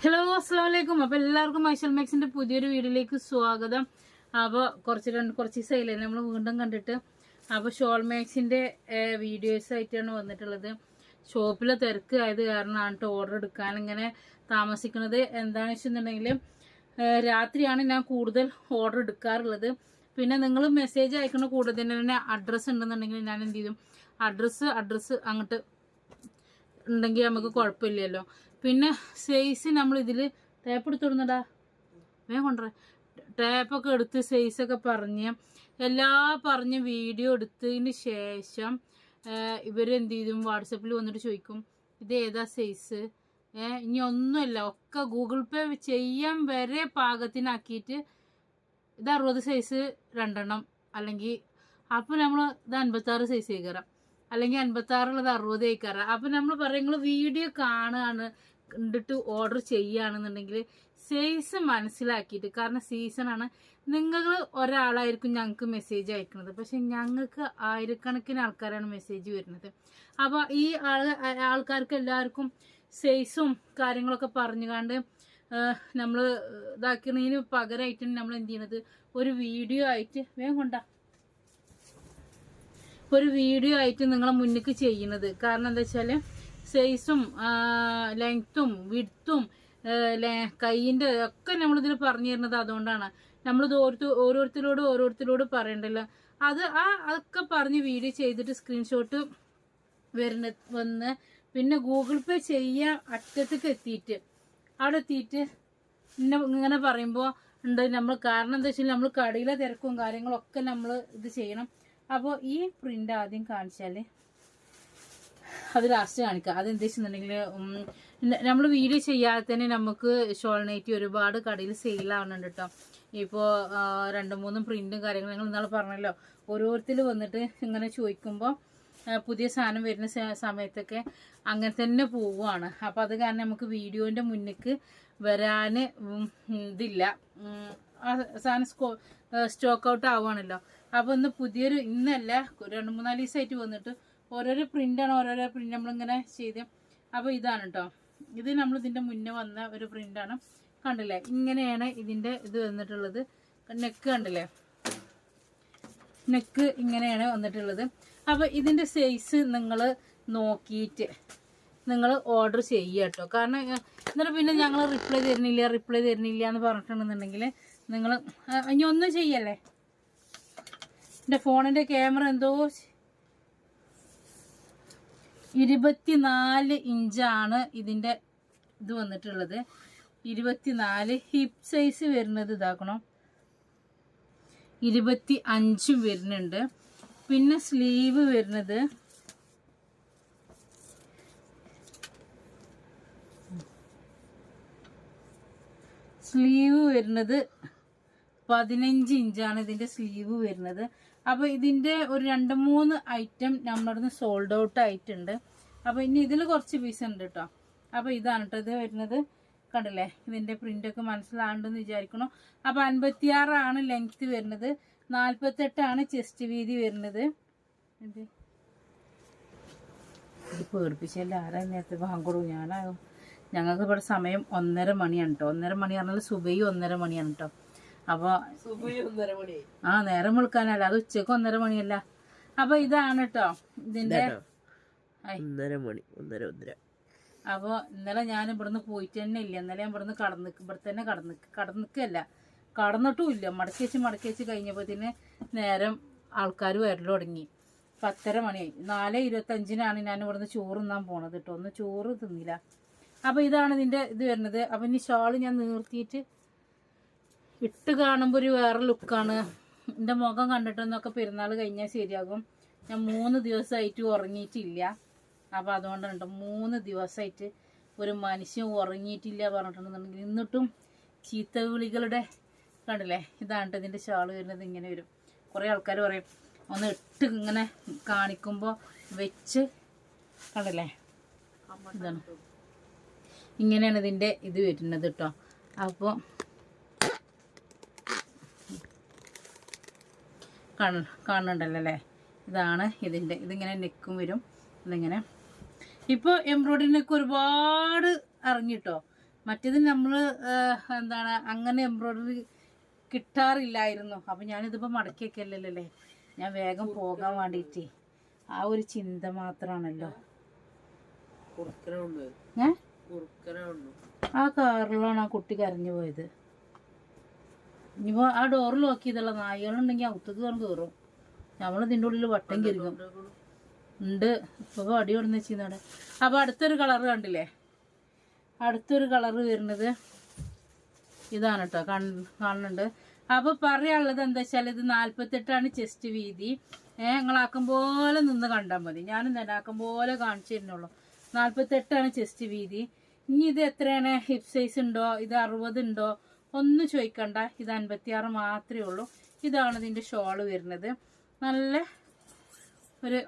Hello അസ്സാം വലൈക്കും അപ്പൊ എല്ലാവർക്കും മൈഷൽ മാക്സിന്റെ പുതിയൊരു വീഡിയോയിലേക്ക് സ്വാഗതം. അപ്പോൾ കുറച്ച് രണ്ട് കുറച്ച് ദിവസമായില്ലേ നമ്മൾ വീണ്ടും കണ്ടിട്ട്. അപ്പോൾ ഷോൾ മാക്സിന്റെ വീഡിയോസ് ആയിട്ടാണ് വന്നിട്ടുള്ളത്. ഷോപ്പിലെ തിരക്ക് ആയത് കാരണമാണ് കേട്ടോ ഓർഡർ എടുക്കാൻ ഇങ്ങനെ താമസിക്കുന്നത്. എന്താണെന്ന് വെച്ചിട്ടുണ്ടെങ്കിൽ രാത്രിയാണ് ഞാൻ കൂടുതൽ ഓർഡർ എടുക്കാറുള്ളത്. പിന്നെ നിങ്ങൾ മെസ്സേജ് അയക്കുന്ന കൂടുതൽ തന്നെ അഡ്രസ്സ് ഉണ്ടെന്നുണ്ടെങ്കിൽ ഞാൻ എന്ത് ചെയ്യും? അഡ്രസ്സ് അഡ്രസ്സ് അങ്ങോട്ട് ഉണ്ടെങ്കിൽ നമുക്ക് കുഴപ്പമില്ലല്ലോ. പിന്നെ സൈസ് നമ്മൾ ഇതിൽ ടേപ്പ് എടുത്ത് കൊടുന്നടാ വേഗം കൊണ്ടുവരാ. ടേപ്പൊക്കെ എടുത്ത് സൈസൊക്കെ പറഞ്ഞ് എല്ലാ പറഞ്ഞ് വീഡിയോ എടുത്തതിന് ശേഷം ഇവരെന്ത് ചെയ്തും വാട്സപ്പിൽ വന്നിട്ട് ചോദിക്കും ഇത് ഏതാ സൈസ് ഇനി ഒന്നുമല്ല ഒക്കെ ഗൂഗിൾ പേ ചെയ്യാൻ വരെ പാകത്തിനാക്കിയിട്ട് ഇത് അറുപത് സൈസ് രണ്ടെണ്ണം അല്ലെങ്കിൽ അപ്പോൾ നമ്മൾ ഇത് അൻപത്താറ് സൈസ് കയറാം അല്ലെങ്കിൽ അൻപത്താറുള്ളത് അറുപത് കയറാം അപ്പം നമ്മൾ പറയും നിങ്ങൾ വീഡിയോ കാണുകയാണ് കണ്ടിട്ട് ഓർഡർ ചെയ്യുകയാണെന്നുണ്ടെങ്കിൽ സൈസ് മനസ്സിലാക്കിയിട്ട് കാരണം സീസണാണ് നിങ്ങൾ ഒരാളായിരിക്കും ഞങ്ങൾക്ക് മെസ്സേജ് അയക്കുന്നത് പക്ഷെ ഞങ്ങൾക്ക് ആയിരക്കണക്കിന് ആൾക്കാരാണ് മെസ്സേജ് വരുന്നത്. അപ്പോൾ ഈ ആൾ ആൾക്കാർക്ക് എല്ലാവർക്കും സൈസും കാര്യങ്ങളൊക്കെ പറഞ്ഞുകൊണ്ട് നമ്മൾ ഇതാക്കുന്നതിന് പകരമായിട്ടാണ് നമ്മൾ എന്ത് ചെയ്യുന്നത് ഒരു വീഡിയോ ആയിട്ട് വേഗം കൊണ്ടാ. ഒരു വീഡിയോ ആയിട്ട് നിങ്ങളെ മുന്നിൽ ചെയ്യുന്നത്. കാരണം എന്താ വെച്ചാൽ സൈസും ലെങ്ത്തും വിഡ്ത്തും കൈയിന്റെ ഒക്കെ നമ്മളിതിൽ പറഞ്ഞു തരുന്നത് അതുകൊണ്ടാണ്. നമ്മളിത് ഓരോരുത്തർ ഓരോരുത്തരോട് ഓരോരുത്തരോട് പറയണ്ടല്ലോ. അത് ആ അതൊക്കെ പറഞ്ഞ് വീഡിയോ ചെയ്തിട്ട് സ്ക്രീൻഷോട്ട് വരുന്ന വന്ന് പിന്നെ ഗൂഗിൾ പേ ചെയ്യാൻ അറ്റത്തേക്ക് എത്തിയിട്ട് അവിടെ എത്തിയിട്ട് പിന്നെ ഇങ്ങനെ പറയുമ്പോൾ ഉണ്ട് നമ്മൾ കാരണം എന്താ വെച്ചാൽ നമ്മൾ കടയിലെ തിരക്കും കാര്യങ്ങളൊക്കെ നമ്മൾ ഇത് ചെയ്യണം. അപ്പോൾ ഈ പ്രിന്റ് ആദ്യം കാണിച്ചാൽ അത് ലാസ്റ്റ് കാണിക്കുക. അതെന്താ വെച്ചിട്ടുണ്ടെങ്കിൽ നമ്മൾ വീഡിയോ ചെയ്യാതെ തന്നെ നമുക്ക് ഷോൾ നൈറ്റി ഒരുപാട് കടയിൽ സെയിലാവുന്നുണ്ട് കേട്ടോ ഇപ്പോൾ രണ്ട് മൂന്നും പ്രിന്റും കാര്യങ്ങളും നിങ്ങൾ ഇന്നാൾ പറഞ്ഞല്ലോ. ഓരോരുത്തർ വന്നിട്ട് ഇങ്ങനെ ചോദിക്കുമ്പോൾ പുതിയ സാധനം വരുന്ന സമയത്തൊക്കെ അങ്ങനെ തന്നെ പോവുകയാണ് അപ്പോൾ അത് കാരണം നമുക്ക് വീഡിയോന്റെ മുന്നിക്ക് വരാൻ ഇതില്ല. ആ സാധനം സ്കോ സ്റ്റോക്ക് ഔട്ട് ആവുകയാണല്ലോ അപ്പോൾ ഇന്ന് പുതിയൊരു ഇന്നല്ല രണ്ട് മൂന്നാൽ ദിവസമായിട്ട് വന്നിട്ട് ഓരോരോ പ്രിന്റാണ് ഓരോരോ പ്രിന്റ് നമ്മളിങ്ങനെ ചെയ്ത്. അപ്പോൾ ഇതാണ് കേട്ടോ ഇത് നമ്മൾ ഇതിന്റെ മുന്നേ വന്ന ഒരു പ്രിന്റാണ് കണ്ടില്ലേ? ഇങ്ങനെയാണ് ഇതിന്റെ ഇത് വന്നിട്ടുള്ളത്. നെക്ക് കണ്ടില്ലേ? നെക്ക് ഇങ്ങനെയാണ് വന്നിട്ടുള്ളത്. അപ്പോൾ ഇതിന്റെ സൈസ് നിങ്ങൾ നോക്കിയിട്ട് നിങ്ങൾ ഓർഡർ ചെയ്യുക കേട്ടോ കാരണം എന്നിട്ട് പിന്നെ ഞങ്ങൾ റിപ്ലൈ തരുന്നില്ല റിപ്ലൈ തരുന്നില്ല എന്ന് പറഞ്ഞിട്ടുണ്ടെന്നുണ്ടെങ്കിൽ നിങ്ങൾ ഇനി ഒന്നും ചെയ്യല്ലേ? എന്റെ ഫോണിന്റെ ക്യാമറ എന്തോ ഇരുപത്തിനാല് ഇഞ്ചാണ് ഇതിന്റെ ഇത് വന്നിട്ടുള്ളത്. ഇരുപത്തിനാല് ഹിപ് സൈസ് വരുന്നത് ഇതാക്കണം. ഇരുപത്തി അഞ്ചും വരുന്നുണ്ട്. പിന്നെ സ്ലീവ് വരുന്നത് സ്ലീവ് വരുന്നത് പതിനഞ്ച് ഇഞ്ചാണ് ഇതിന്റെ സ്ലീവ് വരുന്നത്. അപ്പോൾ ഇതിന്റെ ഒരു രണ്ട് മൂന്ന് ഐറ്റം നമ്മളിന്ന് സോൾഡ് ഔട്ട് ആയിട്ടുണ്ട്. അപ്പോൾ ഇനി ഇതിൽ കുറച്ച് പീസ് ഉണ്ട് കേട്ടോ അപ്പോൾ ഇതാണ് കേട്ടോ ഇത് വരുന്നത്. കണ്ടില്ലേ? ഇതിന്റെ പ്രിന്റൊക്കെ മനസ്സിലാണ്ടെന്ന് വിചാരിക്കണം അപ്പോൾ അൻപത്തിയാറാണ് ലെങ്ത്ത് വരുന്നത്. നാൽപ്പത്തെട്ടാണ് ചെസ്റ്റ് വീതി വരുന്നത്. പേടിപ്പിച്ചല്ലേ ആരാ നേരത്തെ വാങ്ങൂ ഞാനാകും ഞങ്ങൾക്ക് ഇവിടെ സമയം ഒന്നര മണിയാണ് കേട്ടോ ഒന്നര മണിയാണല്ലോ സുബൈ ഒന്നര മണിയാണ് കേട്ടോ അപ്പോൾ ആ നേരം വിളിക്കാനല്ല. അത് ഉച്ചയ്ക്ക് ഒന്നര മണിയല്ല. അപ്പൊ ഇതാണ് കേട്ടോ ഇതിന്റെ ഒന്നര മണി ഒന്നര ഒന്നര. അപ്പോൾ ഇന്നലെ ഞാൻ ഇവിടുന്ന് പോയിട്ട് തന്നെ ഇല്ല. ഇന്നലെ ഞാൻ ഇവിടുന്ന് കടന്ന് ഇവിടെ തന്നെ കടന്ന് കടന്നിക്കല്ല കടന്നിട്ടും ഇല്ല. മടക്കി വെച്ച് മടക്കി വെച്ച് കഴിഞ്ഞപ്പോഴത്തേന് നേരം ആൾക്കാർ വരൽ തുടങ്ങി. പത്തര മണിയായി നാല് ഇരുപത്തഞ്ചിനാണ് ഞാൻ ഇവിടുന്ന് ചോറ് തിന്നാൻ പോണത് കേട്ടോ ഒന്ന് ചോറ് തിന്നില്ല. അപ്പോൾ ഇതാണ് ഇതിന്റെ ഇത് വരുന്നത്. അപ്പം ഇനി ഷാൾ ഞാൻ നിർത്തിയിട്ട് ഇട്ട് കാണുമ്പോൾ ഒരു വേറെ ലുക്കാണ് എന്റെ മുഖം കണ്ടിട്ടൊന്നൊക്കെ പെരുന്നാൾ കഴിഞ്ഞാൽ ശരിയാകും. ഞാൻ മൂന്ന് ദിവസമായിട്ട് ഉറങ്ങിയിട്ടില്ല. അപ്പോൾ അതുകൊണ്ടാണ് കേട്ടോ മൂന്ന് ദിവസമായിട്ട് ഒരു മനുഷ്യൻ ഉറങ്ങിയിട്ടില്ല പറഞ്ഞിട്ടുണ്ടെന്നുണ്ടെങ്കിൽ എന്നിട്ടും ചീത്ത വിളികളുടെ കണ്ടില്ലേ? ഇതാണ് ഇതിന്റെ ഷാൾ വരുന്നത്. ഇങ്ങനെ വരും. കുറേ ആൾക്കാർ പറയും ഒന്ന് ഇട്ട് ഇങ്ങനെ കാണിക്കുമ്പോൾ വെച്ച് കണ്ടില്ലേ? ഇതാണ്. ഇങ്ങനെയാണ് ഇതിന്റെ ഇത് വരുന്നത് കേട്ടോ അപ്പോൾ കാണ കാണുന്നുണ്ടല്ലോ അല്ലേ ഇതാണ് ഇതിന്റെ ഇതിങ്ങനെ നെക്കും വരും. ഇതിങ്ങനെ. ഇപ്പോൾ എംബ്രോയിഡറി നെക്ക് ഒരുപാട് അറിഞ്ഞിട്ടോ? മറ്റേത് നമ്മൾ എന്താണ് അങ്ങനെ എംബ്രോയിഡറി കിട്ടാറില്ലായിരുന്നു. അപ്പം ഞാനിതിപ്പോൾ മടക്കിയൊക്കെയല്ലല്ലേ ഞാൻ വേഗം പോകാൻ വേണ്ടിയിട്ട് ആ ഒരു ചിന്ത മാത്രമാണല്ലോ. ആ കാറിലാണ് ആ കുട്ടി കരഞ്ഞു പോയത്. ഇനിയിപ്പോൾ ആ ഡോറ് ലോക്ക് ചെയ്തുള്ള നായകളുണ്ടെങ്കിൽ അകത്തേക്ക് കയറും കയറും നമ്മൾ ഇതിന്റെ ഉള്ളിൽ വട്ടം കരുതും ഉണ്ട്. ഇപ്പോൾ അടി കൊടുന്ന് വെച്ചിരുന്നവിടെ അപ്പോൾ അടുത്തൊരു കളർ കണ്ടില്ലേ? അടുത്തൊരു കളർ വരുന്നത് ഇതാണ് കേട്ടോ കാണുന്നുണ്ട്. അപ്പോൾ പറയാനുള്ളത് എന്താ വെച്ചാൽ ഇത് നാൽപ്പത്തെട്ടാണ് ചെസ്റ്റ് വീതി. ഏഹ് നിങ്ങളാക്കും പോലെ നിന്ന് കണ്ടാൽ മതി. ഞാനും തന്നെ ആക്കും പോലെ കാണിച്ചു തരുന്നുള്ളൂ. നാൽപ്പത്തെട്ടാണ് ചെസ്റ്റ് വീതി. ഇനി ഇത് എത്രയാണ്? ഹിപ് സൈസ് ഉണ്ടോ? ഇത് അറുപത് ഉണ്ടോ? ഒന്നും ചോദിക്കണ്ട. ഇത് അൻപത്തിയാറ് മാത്രമേ ഉള്ളൂ. ഇതാണ് ഇതിന്റെ ഷോൾ വരുന്നത്. നല്ല ഒരു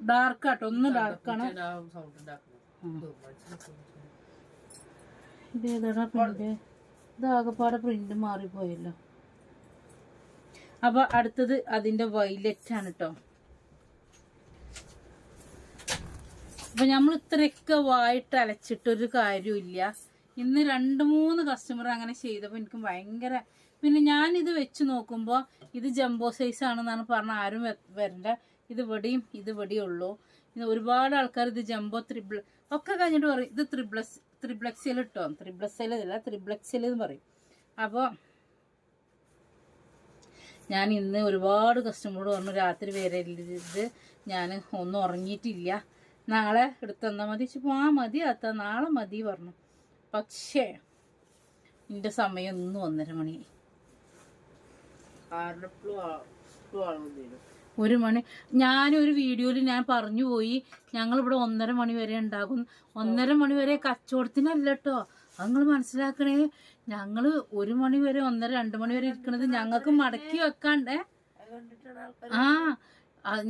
ഡാർക്കാട്ടോ ഒന്ന് ഡാർക്കാണ് ഇത് പ്രിന്റ് ഇതാകപ്പാടെ പ്രിന്റ് മാറിപ്പോയല്ലോ. അപ്പൊ അടുത്തത് അതിന്റെ വൈലറ്റ് ആണ് കേട്ടോ അപ്പൊ നമ്മൾ ഇത്രയൊക്കെ വായിട്ട് അലച്ചിട്ടൊരു കാര്യമില്ല ഇന്ന് രണ്ട് മൂന്ന് കസ്റ്റമർ അങ്ങനെ ചെയ്തപ്പോൾ എനിക്ക് ഭയങ്കര പിന്നെ ഞാൻ ഇത് വെച്ച് നോക്കുമ്പോൾ ഇത് ജംബോ സൈസ് ആണെന്നാണ് പറഞ്ഞ ആരും വരണ്ട. ഇത് ഇവിടെയും ഇത് ഇവിടെയും ഉള്ളൂ. ഇത് ഒരുപാട് ആൾക്കാർ ഇത് ജംബോ ത്രിബിൾ ഒക്കെ കഴിഞ്ഞിട്ട് പറയും ഇത് ത്രിബ്ലസ് ത്രിബ്ലക്സിൽ ഇട്ടോ? ത്രിബ്ലക്സിൽ അല്ല ത്രിബ്ലക്സിൽ എന്ന് പറയും. അപ്പോൾ ഞാൻ ഇന്ന് ഒരുപാട് കസ്റ്റമറോട് പറഞ്ഞു രാത്രി വരരുത്. ഞാൻ ഒന്നും ഉറങ്ങിയിട്ടില്ല. നാളെ എടുത്തു തന്നാൽ മതി. ആ മതി അത്ത നാളെ മതി പറഞ്ഞു. പക്ഷേ എന്റെ സമയം ഒന്നും ഒന്നര മണി. ഒരു മണി ഞാനൊരു വീഡിയോയിൽ ഞാൻ പറഞ്ഞു പോയി ഞങ്ങളിവിടെ ഒന്നര മണി വരെ ഉണ്ടാകും. ഒന്നര മണി വരെ കച്ചവടത്തിനല്ല കേട്ടോ അത് നിങ്ങൾ മനസ്സിലാക്കണേ. ഞങ്ങൾ ഒരു മണി വരെ ഒന്നര രണ്ട് മണി വരെ ഇരിക്കണത് ഞങ്ങൾക്ക് മടക്കി വെക്കാണ്ടേ ആ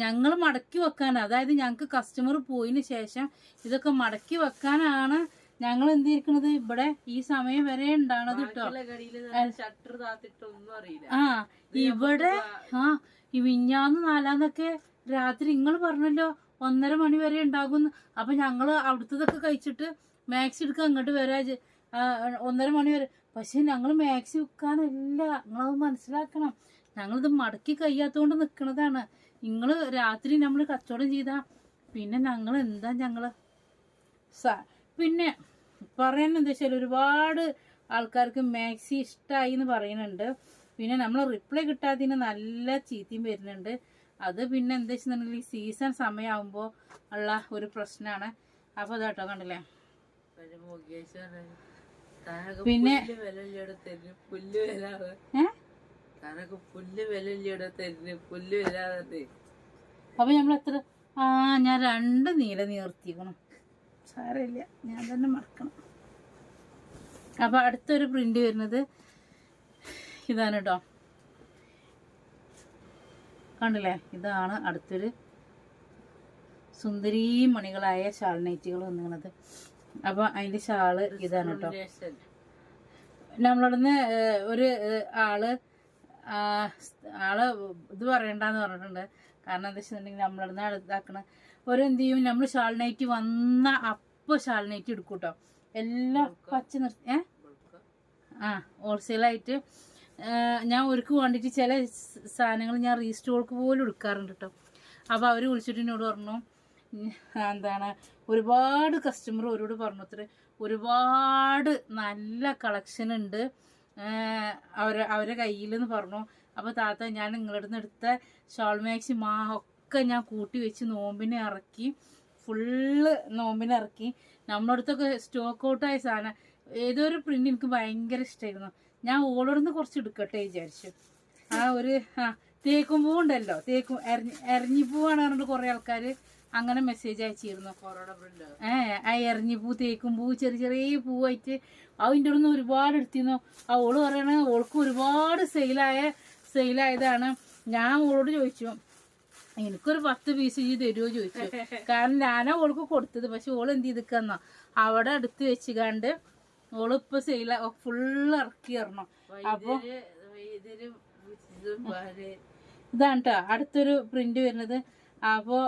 ഞങ്ങൾ മടക്കി വെക്കാൻ. അതായത് ഞങ്ങൾക്ക് കസ്റ്റമർ പോയതിന് ശേഷം ഇതൊക്കെ മടക്കി വെക്കാനാണ് ഞങ്ങൾ എന്തിരിക്കണത് ഇവിടെ ഈ സമയം വരെ ഉണ്ടാണത് കേട്ടോ ഷട്ടർ താത്തിട്ടൊന്നും അറിയില്ല. ആ ഇവിടെ ആ ഈ വിഞ്ഞാന്ന് നാലാന്നൊക്കെ രാത്രി നിങ്ങൾ പറഞ്ഞല്ലോ ഒന്നര മണി വരെ ഉണ്ടാകും അപ്പൊ ഞങ്ങൾ അവിടുത്തതൊക്കെ കഴിച്ചിട്ട് മാക്സ് എടുക്കാൻ അങ്ങോട്ട് വരാ ഒന്നര മണി വരെ. പക്ഷെ ഞങ്ങൾ മാക്സി വിൽക്കാനല്ല നിങ്ങളത് മനസ്സിലാക്കണം. ഞങ്ങളിത് മടക്കി കഴിയാത്തോണ്ട് നിക്കണതാണ്. നിങ്ങൾ രാത്രി നമ്മൾ കച്ചവടം ചെയ്താ പിന്നെ ഞങ്ങൾ എന്താ ഞങ്ങൾ പിന്നെ പറയാൻ എന്താ വെച്ചാൽ ഒരുപാട് ആൾക്കാർക്ക് മാക്സി ഇഷ്ടമായി എന്ന് പറയുന്നുണ്ട്. പിന്നെ നമ്മൾ റിപ്ലൈ കിട്ടാത്തതിന് നല്ല ചീത്തയും വരുന്നുണ്ട്. അത് പിന്നെ എന്താ വെച്ചിട്ടുണ്ടെങ്കിൽ സീസൺ സമയമാകുമ്പോൾ ഉള്ള ഒരു പ്രശ്നമാണ് അപ്പോൾ അതാട്ടോ കണ്ടില്ലേ? പിന്നെ- അപ്പൊ നമ്മൾ എത്ര ആ ഞാൻ രണ്ട് നീല നീർത്തിക്കണം സാരമില്ല. ഞാൻ തന്നെ മറക്കണം. അപ്പോൾ അടുത്തൊരു പ്രിന്റ് വരുന്നത് ഇതാണ് കേട്ടോ കണ്ടില്ലേ? ഇതാണ് അടുത്തൊരു സുന്ദരീ മണികളായ ഷാൾ നൈറ്റുകൾ വന്നിരുന്നത് അപ്പോൾ അതിന്റെ ഷാൾ ഇതാണ് കേട്ടോ നമ്മളവിടുന്ന് ഒരു ആൾ ആൾ ഇത് പറയണ്ടെന്ന് പറഞ്ഞിട്ടുണ്ട്. കാരണം എന്താ വെച്ചിട്ടുണ്ടെങ്കിൽ നമ്മളവിടുന്ന് ഇതാക്കണ ഒരു എന്ത് ചെയ്യും നമ്മൾ ഷാൾ നൈറ്റ് വന്ന അപ്പോൾ ഷാൾ നൈറ്റ് എടുക്കും കേട്ടോ എല്ലാം പച്ച നിർത്തി ഏ? ആ ഹോൾസെയിലായിട്ട്. ഞാൻ ഒരുക്ക് വേണ്ടിയിട്ട് ചില സാധനങ്ങൾ ഞാൻ റീസ്റ്റോൾക്ക് പോലും എടുക്കാറുണ്ട് കേട്ടോ അപ്പോൾ അവർ വിളിച്ചിട്ട് എന്നോട് പറഞ്ഞു എന്താണ്? ഒരുപാട് കസ്റ്റമർ അവരോട് പറഞ്ഞു അത്ര ഒരുപാട് നല്ല കളക്ഷൻ ഉണ്ട്. അവരെ അവരെ കയ്യിൽ നിന്ന് പറഞ്ഞു. അപ്പോൾ താത്ത ഞാൻ നിങ്ങളുടെ നിന്ന് എടുത്ത ഷോൾ മാക്സി മാ ഒക്കെ ഞാൻ കൂട്ടി വെച്ച് നോമ്പിനെ ഇറക്കി. ഫുള്ള് നോമ്പിനെ ഇറക്കി. നമ്മുടെ അടുത്തൊക്കെ സ്റ്റോക്ക് ഔട്ടായ സാധനം. ഏതോ ഒരു പ്രിന്റ് എനിക്ക് ഭയങ്കര ഇഷ്ടമായിരുന്നു ഞാൻ ഓളോടുന്ന് കുറച്ച് എടുക്കട്ടെ വിചാരിച്ചു. ആ ഒരു ആ തേക്കും പൂവുണ്ടല്ലോ തേക്കും എരഞ്ഞി എരഞ്ഞിപ്പൂവാണ് പറഞ്ഞിട്ട് കുറേ ആൾക്കാർ അങ്ങനെ മെസ്സേജ് അയച്ചിരുന്നു. ഏ ആ എറിഞ്ഞിപ്പൂ തേക്കും പൂ ചെറിയ ചെറിയ പൂവായിട്ട് അതിന്റെ അവിടെ നിന്ന് ഒരുപാട് എടുത്തിരുന്നു. ആ ഓൾ പറയണ ഓൾക്ക് ഒരുപാട് സെയിലായ സെയിലായതാണ് ഞാൻ ഓളോട് ചോദിച്ചു എനിക്കൊരു പത്ത് പീസ് ഈ തരുമോ ചോദിച്ചു. കാരണം ഞാനാ ഓൾക്ക് കൊടുത്തത്. പക്ഷെ ഓൾ എന്ത് ചെയ്തിക്കെന്നോ അവിടെ അടുത്ത് വെച്ച് കണ്ട് ഇപ്പൊ സെയില ഫുള്ള് ഇറക്കി തരണം. അപ്പൊ ഇതാണ് കേട്ടോ അടുത്തൊരു പ്രിന്റ് വരുന്നത്. അപ്പോൾ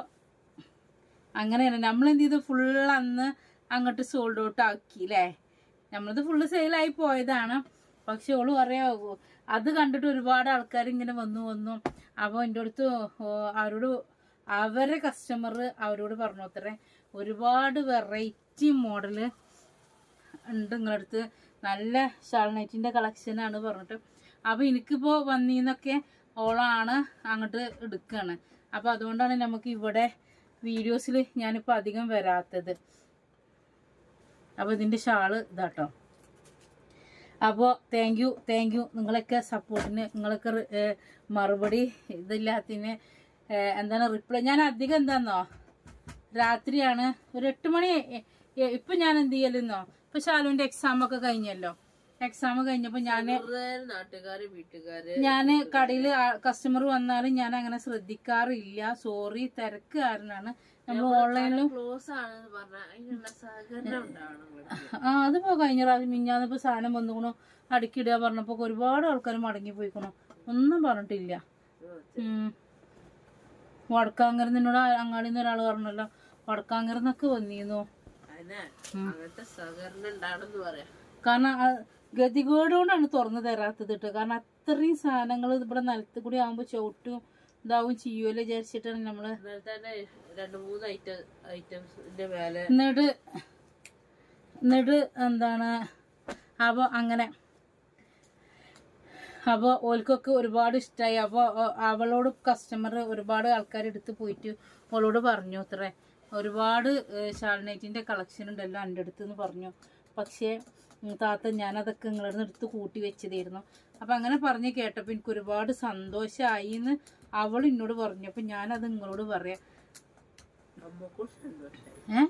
അങ്ങനെയാണ്. നമ്മൾ എന്ത് ചെയ്തു? ഫുള്ള് അന്ന് അങ്ങോട്ട് സോൾഡ് ഔട്ട് ആക്കി അല്ലേ നമ്മളത് ഫുള്ള് സെയിലായി പോയതാണ്. പക്ഷെ ഓൾ പറയാ "ഓ, അത് കണ്ടിട്ട് ഒരുപാട് ആൾക്കാർ ഇങ്ങനെ വന്നു വന്നു. അപ്പോൾ എന്റെ അടുത്ത് അവരോട് അവരെ കസ്റ്റമർ അവരോട് പറഞ്ഞു അത്രേ ഒരുപാട് വെറൈറ്റി മോഡൽ ഉണ്ട് നിങ്ങളുടെ അടുത്ത്. നല്ല ഷാൾനൈറ്റിന്റെ കളക്ഷനാണ് പറഞ്ഞിട്ട്. അപ്പോൾ എനിക്കിപ്പോൾ വന്നീന്നൊക്കെ ഓളാണ് അങ്ങോട്ട് എടുക്കുകയാണ് അപ്പോൾ അതുകൊണ്ടാണ് നമുക്ക് ഇവിടെ വീഡിയോസിൽ ഞാനിപ്പോൾ അധികം വരാത്തത്. അപ്പോൾ ഇതിന്റെ ഷാൾ ഇതാട്ടോ. അപ്പോൾ താങ്ക് യു താങ്ക് യു നിങ്ങളൊക്കെ സപ്പോർട്ടിന് നിങ്ങളൊക്കെ മറുപടി ഇതില്ലാത്തതിന് എന്താണ് റിപ്ലൈ ഞാൻ അധികം എന്താന്നോ? രാത്രിയാണ്. ഒരു എട്ട് മണി എ- ഞാൻ എന്ത് ചെയ്യലെന്നോ? ഇപ്പം ശാലുവിന്റെ എക്സാം ഒക്കെ കഴിഞ്ഞല്ലോ. എക്സാം കഴിഞ്ഞപ്പോൾ ഞാൻ നാട്ടുകാര് വീട്ടുകാര്. ഞാൻ കടയിൽ കസ്റ്റമർ വന്നാലും ഞാൻ അങ്ങനെ ശ്രദ്ധിക്കാറില്ല. സോറി തിരക്ക് കാരനാണ് നമ്മൾ ഓൺലൈനിലും ആ അതിപ്പോ കഴിഞ്ഞ പ്രാവശ്യം മിഞ്ഞാന്നിപ്പോ സാധനം വന്നുക്കണു. അടുക്കിടുക പറഞ്ഞപ്പോ ഒരുപാട് ആൾക്കാർ മടങ്ങി പോയിക്കണു. ഒന്നും പറഞ്ഞിട്ടില്ല. വടക്കാങ്കര നിന്നോട് അങ്ങാടിന്ന് ഒരാൾ പറഞ്ഞല്ലോ. വടക്കാങ്കര എന്നൊക്കെ വന്നിരുന്നു കാരണം ആ ഗതികേടുകൊണ്ടാണ് തുറന്നു തരാത്തത് കേട്ടോ കാരണം അത്രയും സാധനങ്ങൾ ഇവിടെ നിലത്ത് കൂടി ആകുമ്പോൾ ചവിട്ടും ഇതാവും ചെയ്യുമല്ലോ വിചാരിച്ചിട്ടാണ് നമ്മൾ രണ്ട് മൂന്ന് ഐറ്റം ഐറ്റംസിന്റെ എന്നിട്ട് എന്നിട്ട് എന്താണ്? അപ്പോൾ അങ്ങനെ. അപ്പോൾ ഓൽക്കൊക്കെ ഒരുപാട് ഇഷ്ടമായി അപ്പോൾ അവളോട് കസ്റ്റമർ ഒരുപാട് ആൾക്കാർ എടുത്ത് പോയിട്ട് അവളോട് പറഞ്ഞു അത്രേ. ഒരുപാട് ഷാൾനൈറ്റിന്റെ കളക്ഷൻ ഉണ്ടല്ലോ എന്റെ അടുത്ത് എന്ന് പറഞ്ഞു. പക്ഷേ താത്ത ഞാനതൊക്കെ നിങ്ങളുടെ അടുത്ത് കൂട്ടി വെച്ചതായിരുന്നു. അപ്പം അങ്ങനെ പറഞ്ഞ് കേട്ടപ്പോൾ എനിക്ക് ഒരുപാട് സന്തോഷമായി എന്ന് അവൾ എന്നോട് പറഞ്ഞു. അപ്പം ഞാനത് നിങ്ങളോട് പറയാം. നമുക്കും സന്തോഷമായി ഏ?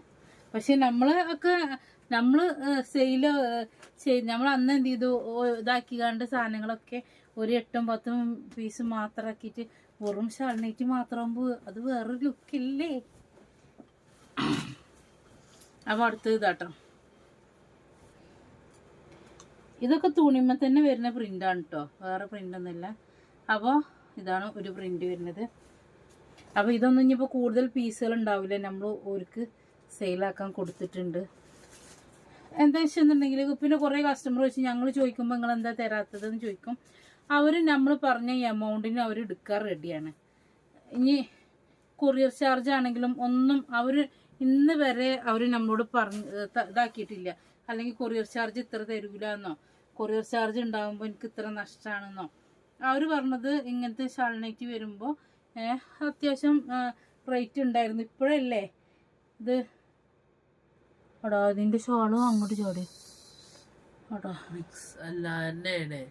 പക്ഷെ നമ്മൾ ഒക്കെ നമ്മൾ സെയിൽ നമ്മൾ അന്ന് എന്ത് ചെയ്തു? ഇതാക്കി കണ്ട് സാധനങ്ങളൊക്കെ ഒരു എട്ടും പത്തും പീസ് മാത്രം ആക്കിയിട്ട് വെറും മാത്രം മാത്രമാകുമ്പോൾ അത് വേറൊരു ലുക്കില്ലേ അപ്പൊ അടുത്തത് ഇതാട്ടോ. ഇതൊക്കെ തുണിമ തന്നെ വരുന്ന പ്രിന്റാണ് കേട്ടോ വേറെ പ്രിന്റ് ഒന്നുമില്ല. അപ്പോൾ ഇതാണ് ഒരു പ്രിന്റ് വരുന്നത്. അപ്പോൾ ഇതൊന്നും ഇനിയിപ്പോൾ കൂടുതൽ പീസുകൾ ഉണ്ടാവില്ല. നമ്മൾ ഓർക്ക് സെയിലാക്കാൻ കൊടുത്തിട്ടുണ്ട്. എന്താ വെച്ചെന്നുണ്ടെങ്കിൽ പിന്നെ കുറേ കസ്റ്റമർ വെച്ച് ഞങ്ങൾ ചോദിക്കുമ്പോൾ നിങ്ങൾ എന്താ തരാത്തതെന്ന് ചോദിക്കും. അവർ നമ്മൾ പറഞ്ഞ എമൗണ്ടിന് അവർ എടുക്കാൻ റെഡിയാണ് ഇനി കൊറിയർ ചാർജ് ആണെങ്കിലും ഒന്നും അവർ ഇന്ന് വരെ അവർ നമ്മളോട് പറഞ്ഞ് ഇതാക്കിയിട്ടില്ല. അല്ലെങ്കിൽ കൊറിയർ ചാർജ് ഇത്ര തരൂല എന്നോ കൊറിയർ ചാർജ് ഉണ്ടാകുമ്പോൾ എനിക്ക് ഇത്ര നഷ്ടമാണെന്നോ അവർ പറഞ്ഞത് ഇങ്ങനത്തെ ഷാൾനൈറ്റ് വരുമ്പോൾ അത്യാവശ്യം റേറ്റ് ഉണ്ടായിരുന്നു. ഇപ്പോഴല്ലേ? ഇത് എടാ ഇതിന്റെ ഷോളും അങ്ങോട്ട് ചോടി. എടാ മിക്സ് അല്ല എന്റെ ഇതിന്റെ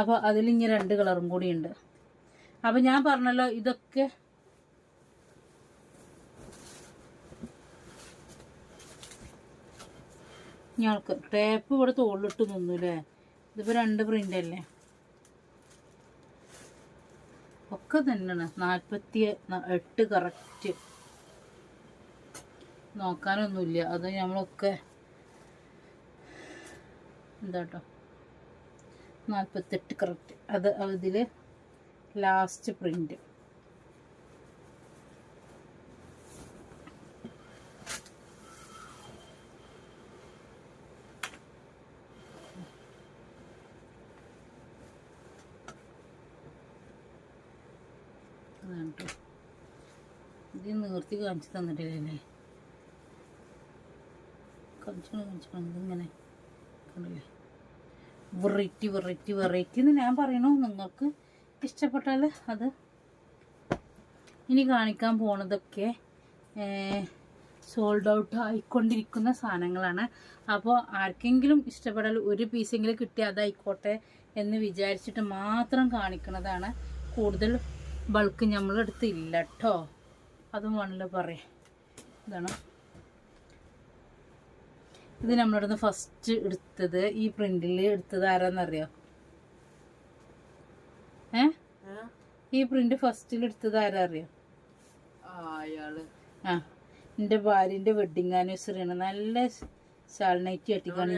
അപ്പോൾ അതിലിങ്ങ രണ്ട് കളറും കൂടിയുണ്ട്. ഉണ്ട് അപ്പം ഞാൻ പറഞ്ഞല്ലോ ഇതൊക്കെ ഞങ്ങൾക്ക് ടേപ്പ് ഇവിടെ തോളിലിട്ട് നിന്നു അല്ലേ ഇതിപ്പോൾ രണ്ട് പ്രിന്റ് അല്ലേ? ഒക്കെ തന്നെയാണ്. നാൽപ്പത്തി എട്ട് കറക്റ്റ് നോക്കാനൊന്നുമില്ല. അത് നമ്മളൊക്കെ എന്താട്ടോ നാൽപ്പത്തെട്ട് കറക്റ്റ് അത് അതിൽ ലാസ്റ്റ് പ്രിന്റ് അതാണ് കേട്ടോ ഇത് നിർത്തി കാണിച്ചു തന്നിട്ടില്ലേ കാണിച്ചു കാണിച്ചു ഇതിങ്ങനെ കണ്ടില്ലേ? വെറൈറ്റി വെറൈറ്റി വെറൈറ്റി എന്ന് ഞാൻ പറയണു. നിങ്ങൾക്ക് ഇഷ്ടപ്പെട്ടാൽ അത് ഇനി കാണിക്കാൻ പോണതൊക്കെ സോൾഡ് ഔട്ട് ആയിക്കൊണ്ടിരിക്കുന്ന സാധനങ്ങളാണ്. അപ്പോൾ ആർക്കെങ്കിലും ഇഷ്ടപ്പെടാൽ ഒരു പീസെങ്കിലും കിട്ടിയാൽ അതായിക്കോട്ടെ എന്ന് വിചാരിച്ചിട്ട് മാത്രം കാണിക്കുന്നതാണ് കൂടുതൽ ബൾക്ക് നമ്മളെടുത്ത് ഇല്ല കേട്ടോ അതും വേണമല്ലോ പറയാം. ഇതാണ്? ഇത് നമ്മളിവിടുന്ന് ഫസ്റ്റ് എടുത്തത് ഈ പ്രിന്റിൽ എടുത്തത് ആരാന്നറിയോ? ഏ? ഈ പ്രിന്റ് ഫസ്റ്റിൽ എടുത്തത് ആരാ അറിയോ ആ എന്റെ ഭാര്യന്റെ എന്റെ ഭാര്യന്റെ വെഡിങ് ആനിവേഴ്സറി ആണ് നല്ല ഷാൾ നൈറ്റ് കെട്ടിക്കാണ്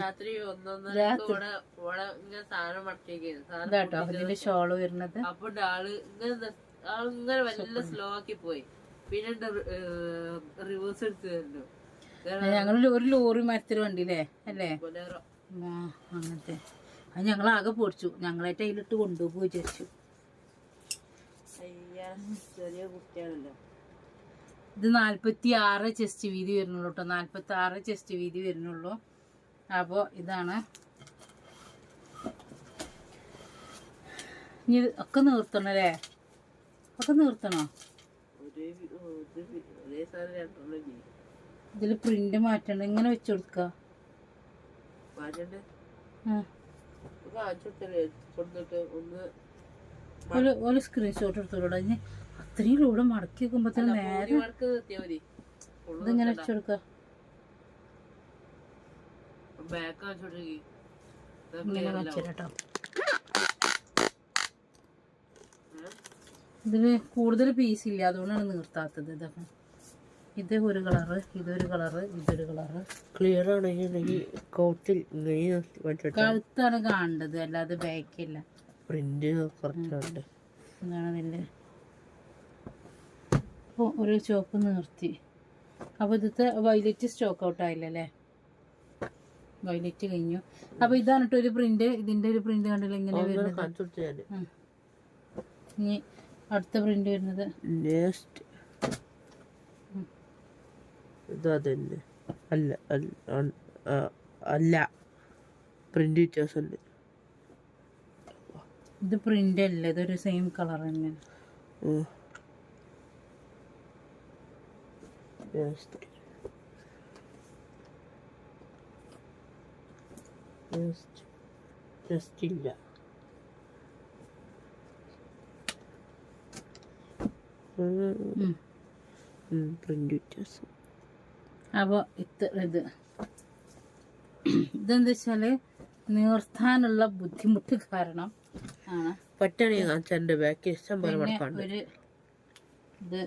ഇതാട്ടോ ഇതിന്റെ ഷോൾ വരുന്നത്. അപ്പൊ ആൾ ഇങ്ങനെ സ്ലോ ആക്കി പോയി. പിന്നെ റിവേഴ്സ് എടുത്ത് തരുന്നു ഞങ്ങൾ ഒരു ലോറി മരത്തിൽ വണ്ടിയില്ലേ? അല്ലേ? അങ്ങനത്തെ. അത് ഞങ്ങൾ ആകെ പൊടിച്ചു. ഞങ്ങളായിട്ട് അതിലിട്ട് കൊണ്ടുപോകും വിചാരിച്ചു. ചെറിയ കുട്ടിയാണല്ലോ. ഇത് നാൽപ്പത്തി ആറ് ചെസ്റ്റ് വീതി വരുന്നുള്ളൂ കേട്ടോ. നാൽപ്പത്തി ആറ് ചെസ്റ്റ് വീതി വരുന്നുള്ളൂ. അപ്പോൾ ഇതാണ്. ഇനി ഒക്കെ നിർത്തണല്ലേ ഒക്കെ നിർത്തണോ? ഇതിൽ പ്രിന്റ് മാറ്റണ്ട ഇങ്ങനെ വെച്ച് കൊടുക്ക. ഒരു സ്ക്രീൻഷോട്ട് എടുത്തോളൂ ഇനി അത്രയും ലൂടെ മടക്കി വെക്കുമ്പോഴത്തേനും നേരെ ഇതിങ്ങനെ വെച്ച് കൊടുക്ക. ഇങ്ങനെ വെച്ചിട്ടോ ഇതിൽ കൂടുതൽ പീസ് ഇല്ല. അതുകൊണ്ടാണ് നീർത്താത്തത് ഇതൊക്കെ. ഇത് ഒരു കളറ് ഇതൊരു കളറ് ഇതൊരു കളറ് ക്ലിയർ ആണെങ്കിൽ കോട്ടിൽ കഴുത്താണ് കാണേണ്ടത്. അല്ലാതെ ബാക്കില്ല പ്രിന്റ് കുറച്ചുണ്ട്. എന്താണ് ഇതിന്റെ അപ്പോൾ ഒരു ചോപ്പ് നിർത്തി. അപ്പോൾ ഇതത്തെ വൈലറ്റ് സ്റ്റോക്ക് ഔട്ട് ആയില്ലേ വൈലറ്റ് കഴിഞ്ഞു. അപ്പോൾ ഇതാണ് കേട്ടോ ഒരു പ്രിന്റ് ഇതിന്റെ ഒരു പ്രിന്റ് കണ്ടില്ല ഇങ്ങനെ വരുന്നത്. ഇനി അടുത്ത പ്രിന്റ് വരുന്നത്. നെക്സ്റ്റ് ഇതാ തന്നെ അല്ല അല്ല. പ്രിന്റ് വ്യത്യാസമുണ്ട് ഇത് പ്രിന്റ് അല്ല ഇതൊരു സെയിം കളർ തന്നെ. ജസ്റ്റ് ഇല്ല. പ്രിന്റ് വ്യത്യാസം. അപ്പോൾ ഇത് ഇത്. ഇതെന്താ വെച്ചാൽ നിർത്താനുള്ള ബുദ്ധിമുട്ട് കാരണം ആണ്. പറ്റാണെങ്കിൽ അച്ഛന്റെ ബാക്ക് ഇഷ്ടം പോലെ മടക്കാണ്ട്. ഒരു ഇത്.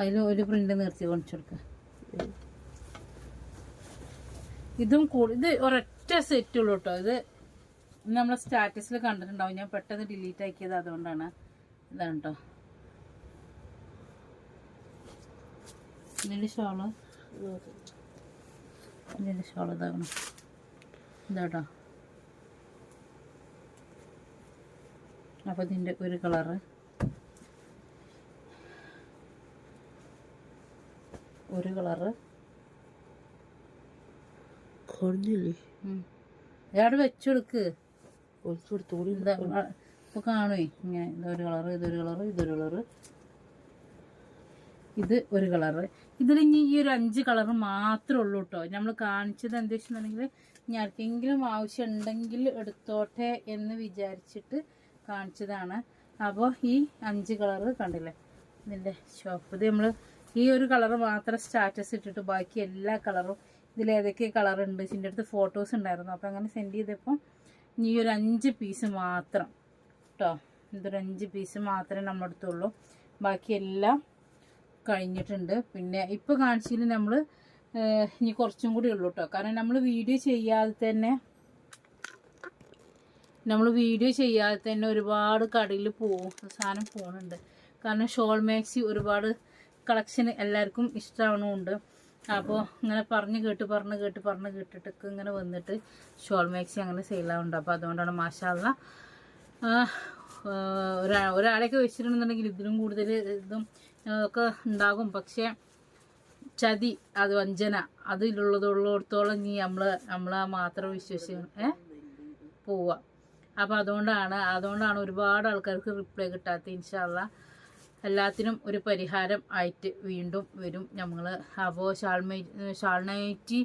അതിൽ ഒരു പ്രിന്റ് നിർത്തി കാണിച്ചു കൊടുക്കുക ഇതും കൂടി ഇത് ഒരൊറ്റ സെറ്റുള്ളൂ കേട്ടോ ഇത് നമ്മളെ സ്റ്റാറ്റസിൽ കണ്ടിട്ടുണ്ടാവും. ഞാൻ പെട്ടെന്ന് ഡിലീറ്റ് ആക്കിയത് അതുകൊണ്ടാണ്. ഇതാണ് കേട്ടോ ഇതിന്റെ ഷോൾ. ഇതിന്റെ ഷോൾ ഇതാകണം ഇതാട്ടോ. അപ്പോൾ ഇതിന്റെ ഒരു കളറ്. ഒരു കളറ്. കുറഞ്ഞില്ലേ? ഇയാട് വെച്ചെടുക്ക്. കൊടുക്ക് കൊടുത്തോളി എന്താ ഇപ്പോൾ കാണുവേ ഇങ്ങനെ ഇതൊരു കളറ് ഇതൊരു കളറ് ഇതൊരു കളറ്. ഇത് ഒരു കളറ്. ഇതിൽ ഇനി ഈ ഒരു അഞ്ച് കളർ മാത്രമേ ഉള്ളൂ കേട്ടോ നമ്മൾ കാണിച്ചത് എന്താ വെച്ചിട്ടുണ്ടെങ്കിൽ ഇനി ആർക്കെങ്കിലും ആവശ്യം ഉണ്ടെങ്കിൽ എടുത്തോട്ടെ എന്ന് വിചാരിച്ചിട്ട് കാണിച്ചതാണ്. അപ്പോൾ ഈ അഞ്ച് കളറ് കണ്ടില്ലേ? ഇതിന്റെ ഷോപ്പ് ഇത് നമ്മൾ ഈ ഒരു കളർ മാത്രം സ്റ്റാറ്റസ് ഇട്ടിട്ട് ബാക്കി എല്ലാ കളറും ഇതിൽ ഏതൊക്കെ കളർ ഉണ്ട് ഇതിന്റെ അടുത്ത് ഫോട്ടോസ് ഉണ്ടായിരുന്നു. അപ്പോൾ അങ്ങനെ സെൻഡ് ചെയ്തപ്പോൾ ഈ ഒരു അഞ്ച് പീസ് മാത്രം കേട്ടോ ഇതൊരു അഞ്ച് പീസ് മാത്രമേ നമ്മുടെ അടുത്തുള്ളൂ ബാക്കി എല്ലാം കഴിഞ്ഞിട്ടുണ്ട്. പിന്നെ ഇപ്പോൾ കാണിച്ചതിൽ നമ്മൾ ഇനി കുറച്ചും കൂടി ഉള്ളൂ കേട്ടോ കാരണം നമ്മൾ വീഡിയോ ചെയ്യാതെ തന്നെ നമ്മൾ വീഡിയോ ചെയ്യാതെ തന്നെ ഒരുപാട് കടയിൽ പോവും സാധനം പോകുന്നുണ്ട് കാരണം ഷോൾ മാക്സി ഒരുപാട് കളക്ഷൻ എല്ലാവർക്കും ഇഷ്ടമാവണമുണ്ട് അപ്പോൾ ഇങ്ങനെ പറഞ്ഞ് കേട്ട് പറഞ്ഞ് കേട്ട് പറഞ്ഞ് കേട്ടിട്ടൊക്കെ ഇങ്ങനെ വന്നിട്ട് ഷോൾ മാക്സി അങ്ങനെ സെയിലാവുന്നുണ്ട് അപ്പോൾ അതുകൊണ്ടാണ് മാഷാള്ള ഒരാ ഒരാളെയൊക്കെ വെച്ചിട്ടുണ്ടെന്നുണ്ടെങ്കിൽ ഇതിലും കൂടുതൽ ഇതും ഒക്കെ ഉണ്ടാകും. പക്ഷേ ചതി അത് വഞ്ചന അതിലുള്ളതുള്ളിടത്തോളം നീ നമ്മൾ നമ്മളെ മാത്രം വിശ്വസിക്കണം ഏ പോവുക. അപ്പോൾ അതുകൊണ്ടാണ് അതുകൊണ്ടാണ് ഒരുപാട് ആൾക്കാർക്ക് റിപ്ലൈ കിട്ടാത്ത ഇൻഷാല്ല എല്ലാത്തിനും ഒരു പരിഹാരം ആയിട്ട് വീണ്ടും വരും നമ്മൾ അപ്പോൾ ഷാൾമൈ ഷാൾനൈറ്റി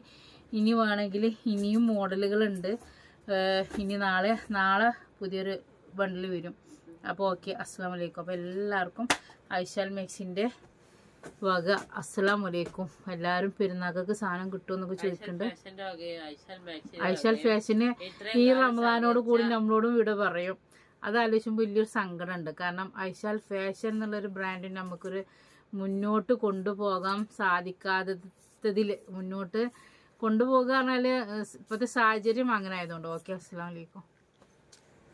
ഇനി വേണമെങ്കിൽ ഇനിയും മോഡലുകളുണ്ട്. ഇനി നാളെ നാളെ പുതിയൊരു ബണ്ടിൽ വരും. അപ്പോൾ ഓക്കെ അസ്സാം വലൈക്കും അപ്പോൾ എല്ലാവർക്കും ഐശാൽ മെക്സിന്റെ വക. അസ്സലാം വലൈക്കും എല്ലാവരും പെരുന്നാൾക്ക് സാധനം കിട്ടുമെന്നൊക്കെ ചോദിക്കുന്നുണ്ട്. ഐശാൽ ഫാഷന് ഈ റമദാനോട് കൂടി നമ്മളോടും ഇവിടെ പറയും. അത് ആലോചിക്കുമ്പോൾ വലിയൊരു സങ്കടമുണ്ട്. കാരണം ഐശാൽ ഫാഷൻ എന്നുള്ളൊരു ബ്രാൻഡിന് നമുക്കൊരു മുന്നോട്ട് കൊണ്ടുപോകാൻ സാധിക്കാത്തതിൽ മുന്നോട്ട് കൊണ്ടുപോകുക പറഞ്ഞാൽ ഇപ്പോഴത്തെ സാഹചര്യം അങ്ങനെ ആയതുകൊണ്ട് ഓക്കെ അസ്സാം വലൈക്കും